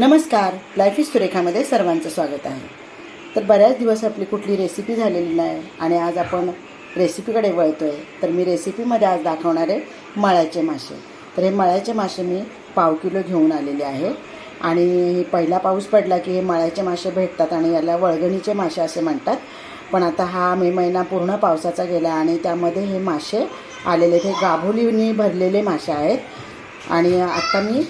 नमस्कार. Life is सुरेखामध्ये सर्वांचं स्वागत आहे. तर बऱ्याच दिवस आपली कुठली रेसिपी झालेली नाही आणि आज आपण रेसिपीकडे वळतो आहे तर मी रेसिपीमध्ये आज दाखवणारे मळ्याचे मासे. तर हे मळ्याचे मासे मी पाव किलो घेऊन आलेले आहे. आणि पहिला पाऊस पडला की हे मळ्याचे मासे भेटतात आणि याला वळगणीचे मासे असे म्हणतात. पण आता हा मे महिना पूर्ण पावसाचा गेला आणि त्यामध्ये हे मासे आलेले ते गाभोलीने भरलेले मासे आहेत. आणि आत्ता मी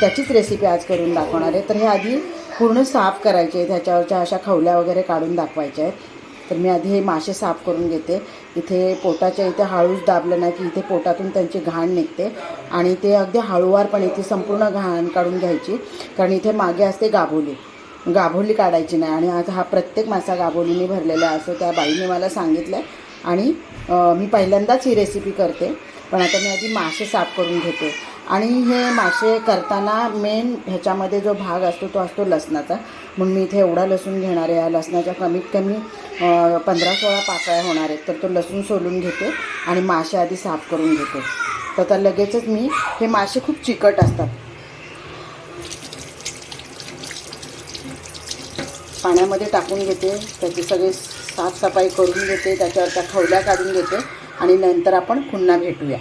त्याचीच रेसिपी आज करून दाखवणार आहे. तर हे आधी पूर्ण साफ करायचे आहे त्याच्यावरच्या अशा खवल्या वगैरे काढून दाखवायच्या आहेत. तर मी आधी हे मासे साफ करून घेते. इथे पोटाच्या इथे हळूच दाबलं ना की इथे पोटातून त्यांची घाण निघते. आणि ते अगदी हळूवारपणे ती संपूर्ण घाण काढून घ्यायची. कारण इथे मागे असते गाभोली. गाभोली काढायची नाही. आणि आज हा प्रत्येक मासा गाभोलीने भरलेला आहे असं त्या बाईने मला सांगितलं आहे आणि मी पहिल्यांदाच ही रेसिपी करते. पण आता मी आधी मासे साफ करून घेते. आणि हे मासे करताना मेन ह्याच्यामध्ये जो भाग असतो तो असतो लसणाचा. म्हणून मी इथे एवढा लसूण घेणार आहे. या लसणाच्या कमीत कमी पंधरा सोळा पाकळ्या होणार आहेत. तर तो लसूण सोलून घेते आणि मासे आधी साफ करून घेते. तर तर लगेचच मी हे मासे खूप चिकट असतात. पाण्यामध्ये टाकून घेते. त्याची सगळी साफसफाई करून घेते. त्याच्यावर त्या खवल्या काढून घेते. आणि नंतर आपण पुन्हा भेटूया.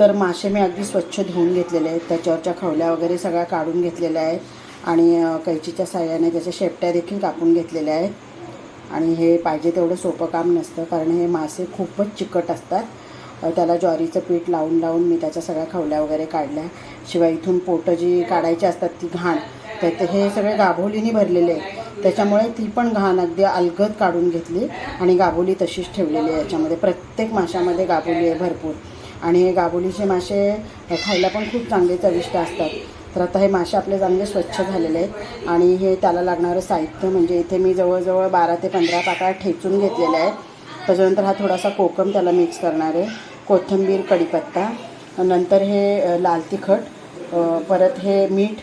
तर मासे मी अगदी स्वच्छ धुवून घेतलेले आहेत. त्याच्यावरच्या खवल्या वगैरे सगळ्या काढून घेतलेल्या आहेत. आणि कैचीच्या साह्याने त्याच्या शेपट्या देखील कापून घेतलेल्या आहेत. आणि हे पाहिजे तेवढं सोपं काम नसतं कारण हे मासे खूपच चिकट असतात. त्याला ज्वारीचं पीठ लावून लावून मी त्याच्या सगळ्या खवल्या वगैरे काढल्या. शिवाय इथून पोटं जी काढायची असतात ती घाण. तर ते- हे सगळे गाभोलीने भरलेले आहे त्याच्यामुळे ती पण घाण अगदी अलगद काढून घेतली आणि गाभोली तशीच ठेवलेली आहे. याच्यामध्ये प्रत्येक माशामध्ये गाभोली आहे भरपूर. आणि हे गाभोलीचे मासे खायला पण खूप चांगले चविष्ट असतात. तर आता हे मासे आपले चांगले स्वच्छ झालेले आहेत. आणि हे त्याला लागणारं साहित्य म्हणजे इथे मी जवळजवळ बारा ते पंधरा पाकळ्या ठेचून घेतलेल्या आहेत. त्याच्यानंतर हा थोडासा कोकम त्याला मिक्स करणार आहे. कोथिंबीर कढीपत्ता नंतर हे लाल तिखट परत हे मीठ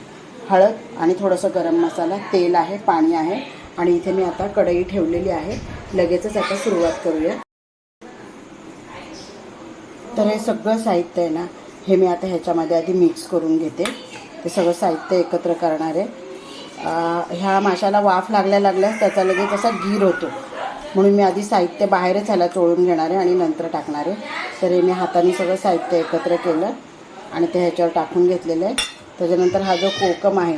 हळद आणि थोडंसं गरम मसाला. तेल आहे पाणी आहे. आणि इथे मी आता कढई ठेवलेली आहे. लगेचच आता सुरुवात करूया. तर हे सगळं साहित्य आहे ना हे मी आता ह्याच्यामध्ये आधी मिक्स करून घेते. ते सगळं साहित्य एकत्र करणार आहे. ह्या माशाला वाफ लागल्या लागल्यास त्याचा लगेच असा गीर होतो. म्हणून मी आधी साहित्य बाहेरच ह्याला चोळून घेणार आहे आणि नंतर टाकणार आहे. तर हे मी हाताने सगळं साहित्य एकत्र केलं आणि ते ह्याच्यावर टाकून घेतलेलं आहे. त्याच्यानंतर हा जो कोकम आहे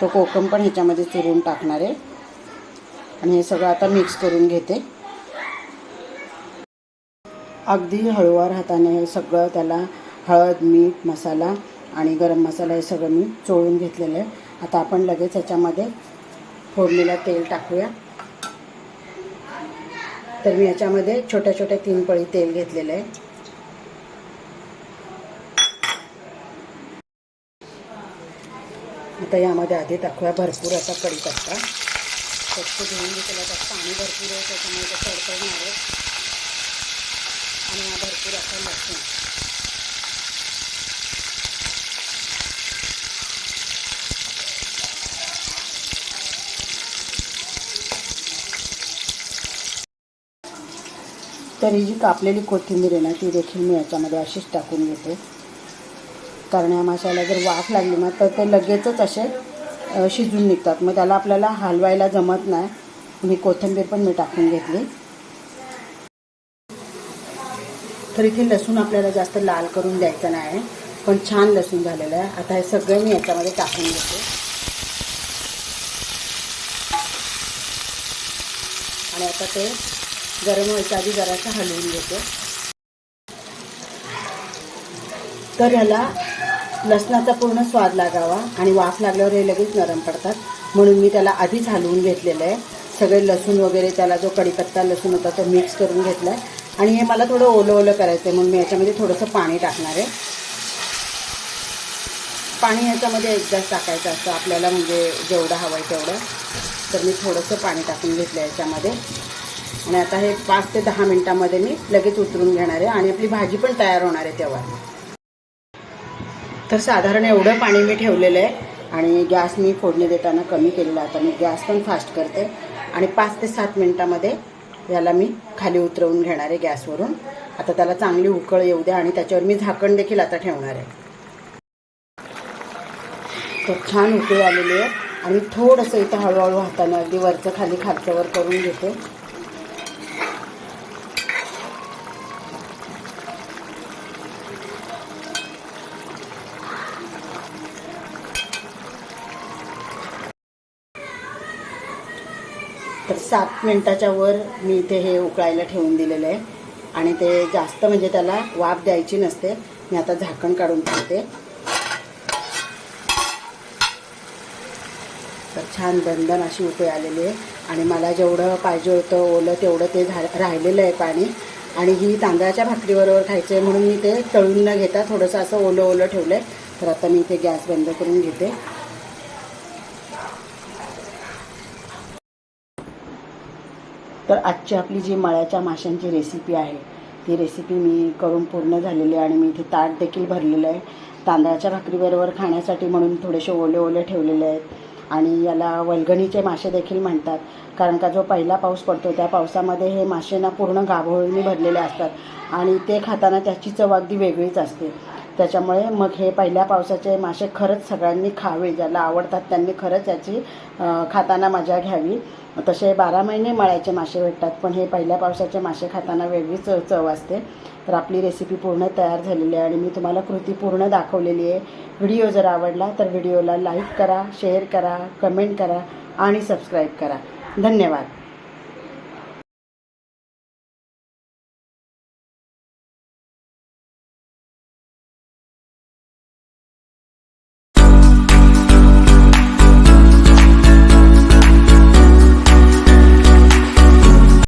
तो कोकम पण ह्याच्यामध्ये चुरून टाकणार आहे. आणि हे सगळं आता मिक्स करून घेते. अगदी हळूवार हाताने हे सगळं त्याला हळद मीठ मसाला आणि गरम मसाला हे सगळं मी चोळून घेतलेलं आहे. आता आपण लगेच याच्यामध्ये फोडणीला तेल टाकूया. तर मी याच्यामध्ये छोट्या छोट्या तीन पळी तेल घेतलेलं आहे. आता यामध्ये आधी टाकूया भरपूर असा कढीपत्ता. स्वच्छ धुवून घेतला त्यात पाणी भरपूर आहे त्याच्यामुळे ते तडतडणार आहे. आणि हा भरपूर असा लसूण. तर ही जी कापलेली कोथिंबीर आहे ना ती देखील मी याच्यामध्ये अशीच टाकून घेते. कारण या माशाला जर वाफ लागली ना तर ते लगेचच असे शिजून निघतात. मग त्याला आपल्याला हलवायला जमत नाही. मी कोथिंबीर पण मी टाकून घेतली. तर इथे लसूण आपल्याला जास्त लाल करून द्यायचं नाही पण छान लसूण झालेलं आहे. आता हे सगळं मी याच्यामध्ये टाकून घेते. आणि आता ते गरम व्हायच्या आधी जरासं हलवून घेते. तर ह्याला लसणाचा पूर्ण स्वाद लागावा आणि वाफ लागल्यावर हे लगेच नरम पडतात. म्हणून मी त्याला आधीच हलवून घेतलेलं आहे. सगळे लसूण वगैरे त्याला जो कढीपत्ता लसूण होता तो मिक्स करून घेतला आहे आणि हे मला थोडं ओलं ओलं करायचं आहे म्हणून मी याच्यामध्ये थोडंसं पाणी टाकणार आहे. पाणी ह्याच्यामध्ये एकदाच टाकायचं असतं आपल्याला म्हणजे जेवढं हवं आहे तेवढं. तर मी थोडंसं पाणी टाकून घेतलं याच्यामध्ये. आणि आता हे पाच ते दहा मिनटामध्ये मी लगेच उतरून घेणार आहे आणि आपली भाजी पण तयार होणार आहे तेव्हा. तर साधारण एवढं पाणी मी ठेवलेलं आहे आणि गॅस मी फोडणी देताना कमी केलेला आता मी गॅस पण फास्ट करते. आणि पाच ते सात मिनटामध्ये याला मी खाली उतरवून घेणार आहे गॅसवरून. आता त्याला चांगली उकळ येऊ द्या आणि त्याच्यावर मी झाकण देखील आता ठेवणार आहे. तर छान उकळी आलेली आहे. आणि थोडंसं इथं हळूहळू हाताने अगदी वरचं खाली खालचं वर करून घेते. तर सात मिनटाच्या वर मी इथे हे उकळायला ठेवून दिलेलं आहे. आणि ते जास्त म्हणजे त्याला वाफ द्यायची नसते. मी आता झाकण काढून ठेवते. तर छान दणदण अशी उकळी आलेली आहे. आणि मला जेवढं पाहिजे होतं ओलं तेवढं ते झा राहिलेलं आहे पाणी. आणि ही तांदळाच्या भाकरीबरोबर खायचं आहे म्हणून मी ते तळून न घेता थोडंसं असं ओलं ओलं ठेवलं आहे तर आता मी इथे गॅस बंद करून घेते. तर आजची आपली जी मळ्याच्या माशांची रेसिपी आहे ती रेसिपी मी करून पूर्ण झालेली आहे आणि मी इथे ताट देखील भरलेलं आहे. तांदळाच्या भाकरीबरोबर खाण्यासाठी म्हणून थोडेसे ओले ओले ठेवलेले आहेत आणि याला वलगणीचे मासे देखील म्हणतात. कारण का जो पहिला पाऊस पडतो त्या पावसामध्ये हे मासे ना पूर्ण गाभोळीने भरलेले असतात आणि ते खाताना त्याची चव अगदी वेगळीच असते. त्याच्यामुळे मग हे पहिल्या पावसाचे मासे खरंच सगळ्यांनी खावे ज्याला आवडतात त्यांनी खरंच याची खाताना मजा घ्यावी. तसे बारा महिने मळ्याचे मासे भेटतात पण हे पहिल्या पावसाचे मासे खाताना वेगळीच चव चव असते. तर आपली रेसिपी पूर्ण तयार झालेली आहे आणि मी तुम्हाला कृती पूर्ण दाखवलेली आहे. व्हिडिओ जर आवडला तर व्हिडिओला लाईक करा शेअर करा कमेंट करा आणि सबस्क्राईब करा. धन्यवाद.